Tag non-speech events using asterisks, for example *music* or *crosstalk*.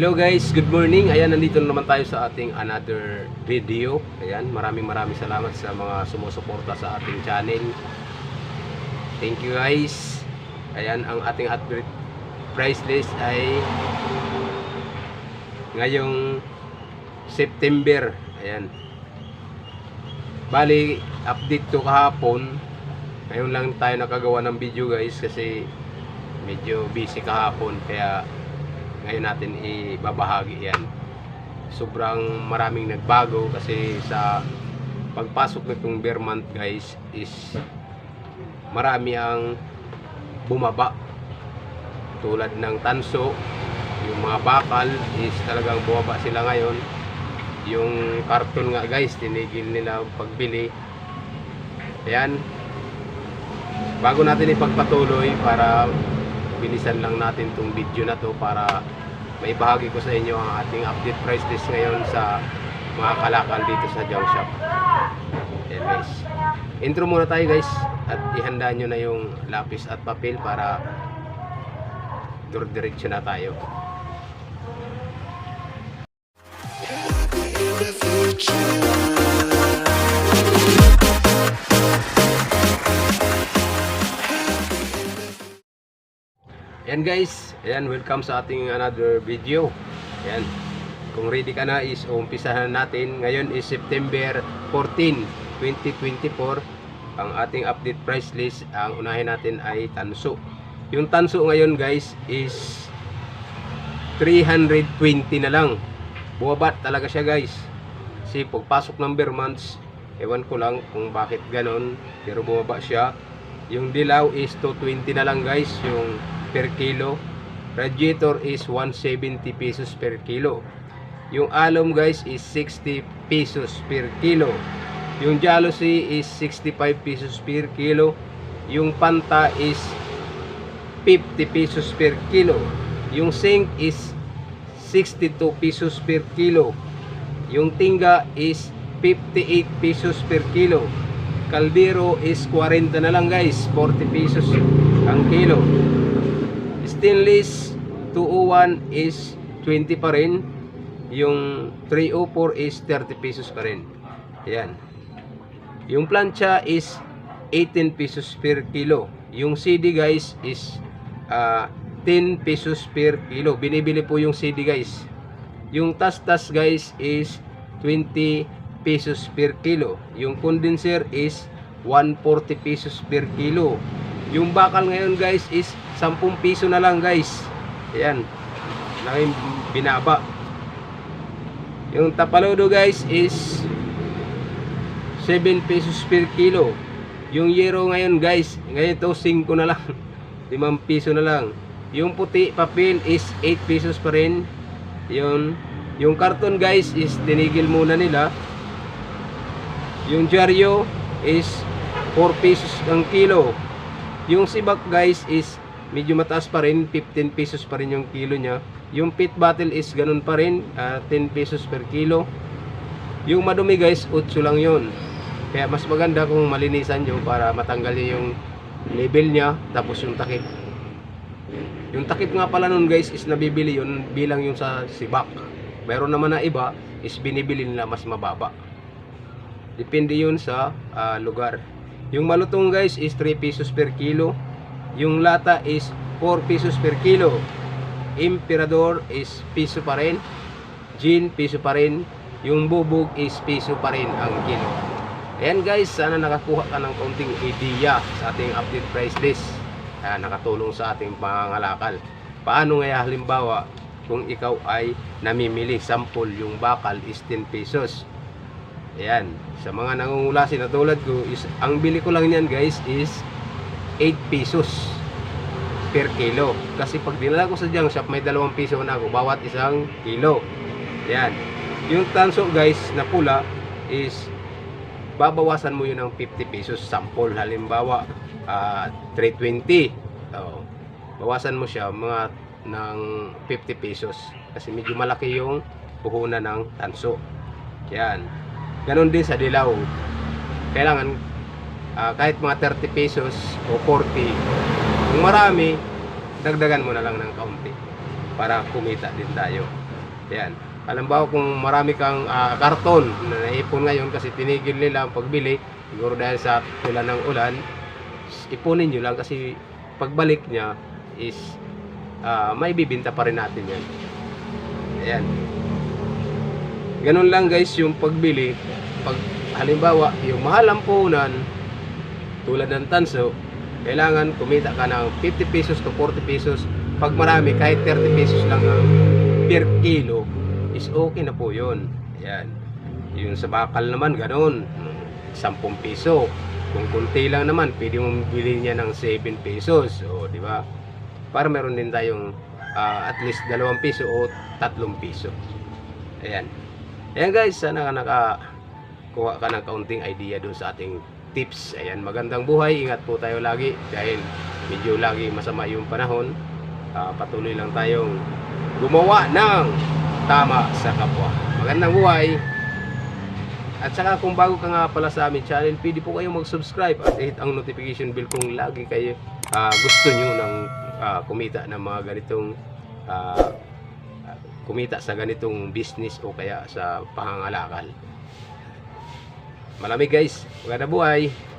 Hello guys, good morning. Ayan, nandito na naman tayo sa ating another video. Ayan, maraming maraming salamat sa mga sumusuporta sa ating channel. Thank you guys. Ayan, ang ating advert price list ay ngayong September. Ayan. Bali, update to kahapon. Ngayon lang tayo nakagawa ng video guys kasi medyo busy kahapon kaya ngayon natin ibabahagi yan. Sobrang maraming nagbago kasi sa pagpasok nitong bear month guys is marami ang bumaba. Tulad ng tanso yung mga bakal is talagang bumaba sila ngayon. Yung karton nga guys tinigil nila pagbili. Ayan. Bago natin ipagpatuloy para bilisan lang natin tong video na to para maibahagi ko sa inyo ang ating update price list ngayon sa mga kalakal dito sa junk shop. Ayan guys. Intro muna tayo guys at ihanda nyo na yung lapis at papel para dur-diretso na tayo. Ayan guys, ayan welcome sa ating another video. Ayan. Kung ready ka na is umpisahan natin. Ngayon is September 14, 2024. Ang ating update price list, ang unahin natin ay tanso. Yung tanso ngayon guys is 320 na lang. Buwabat talaga siya guys. Kasi pagpasok ng bear months, ewan ko lang kung bakit ganon. Pero bumaba siya. Yung dilaw is 220 na lang guys. Yung per kilo. Radiator is 170 pesos per kilo. Yung alum guys is 60 pesos per kilo. Yung jealousy is 65 pesos per kilo. Yung panta is 50 pesos per kilo. Yung zinc is 62 pesos per kilo. Yung tingga is 58 pesos per kilo. Caldero is 40 na lang guys, 40 pesos ang kilo. Stainless 201 is 20 pa rin. Yung 304 is 30 pesos pa rin. Ayan. Yung plancha is 18 pesos per kilo. Yung CD guys is ah, 10 pesos per kilo. Binibili po yung CD guys. Yung tas-tas guys is 20 pesos per kilo. Yung condenser is 140 pesos per kilo. Yung bakal ngayon guys is 10 piso na lang guys. Ayan. Laking binaba. Yung tapalodo guys is 7 pesos per kilo. Yung yero ngayon guys, ngayon to 5 na lang. *laughs* 5 piso na lang. Yung puti papel is 8 pesos pa rin. Yung yung karton guys is tinigil muna nila. Yung dyaryo is 4 pesos ang kilo. Yung sibak guys is medyo mataas pa rin, 15 pesos pa rin yung kilo niya. Yung pit bottle is ganun pa rin, ah, 10 pesos per kilo. Yung madumi guys, 8 lang yon. Kaya mas maganda kung malinisan nyo para matanggal yung label niya, tapos yung takip. Yung takip nga pala nun guys is nabibili yun bilang yung sa sibak. Meron naman na iba is binibili nila mas mababa. Depende yun sa ah, lugar. Yung malutong guys is 3 pesos per kilo. Yung lata is 4 pesos per kilo. Emperador is piso pa rin. Gin, piso pa rin. Yung bubog is piso pa rin ang kilo. Ayan guys, sana nakakuha ka ng kaunting idea sa ating update price list. Kaya nakatulong sa ating pangangalakal. Paano nga halimbawa kung ikaw ay namimili sample yung bakal is 10 pesos. Ayan, sa mga nangungulasin na tulad ko is ang bili ko lang niyan guys is 8 pesos per kilo. Kasi pag dinala ko sa junk shop, may 2 piso na ako bawat isang kilo. Yan. Yung tanso guys na pula is babawasan mo yun ng 50 pesos sample. Halimbawa, ah, 320. Oh, bawasan mo siya mga ng 50 pesos. Kasi medyo malaki yung puhunan ng tanso. Yan. Ganon din sa dilaw. Kailangan ah, kahit mga 30 pesos o 40 kung marami dagdagan mo na lang ng kaunti para kumita din tayo Yan. Halimbawa kung marami kang ah, karton na naipon ngayon kasi tinigil nila ang pagbili, siguro dahil sa ulan ng ulan, ipunin nyo lang kasi pagbalik niya is ah, may bibinta pa rin natin yan. Ayan. Ganun lang guys yung pagbili. Pag halimbawa, yung mahal ang puhunan, tulad ng tanso, kailangan kumita ka ng 50 pesos to 40 pesos. Pag marami, kahit 30 pesos lang ang per kilo, is okay na po yun. Ayan. Yung sa bakal naman, ganun. 10 piso. Kung kunti lang naman, pwede mong bilhin niya ng 7 pesos. O, di ba? Para meron din tayong ah, at least 2 piso o 3 piso. Ayan. Ayan guys, sana ka naka kuha ka ng kaunting idea doon sa ating tips. Ayan, magandang buhay. Ingat po tayo lagi dahil medyo lagi masama yung panahon. Ah, patuloy lang tayong gumawa ng tama sa kapwa. Magandang buhay. At saka kung bago ka nga pala sa aming channel, pwede po kayong mag-subscribe at hit ang notification bell kung lagi kayo ah, gusto nyo ng ah, kumita ng mga ganitong ah, kumita sa ganitong business o kaya sa pangangalakal. Malamig guys. Maganda buhay.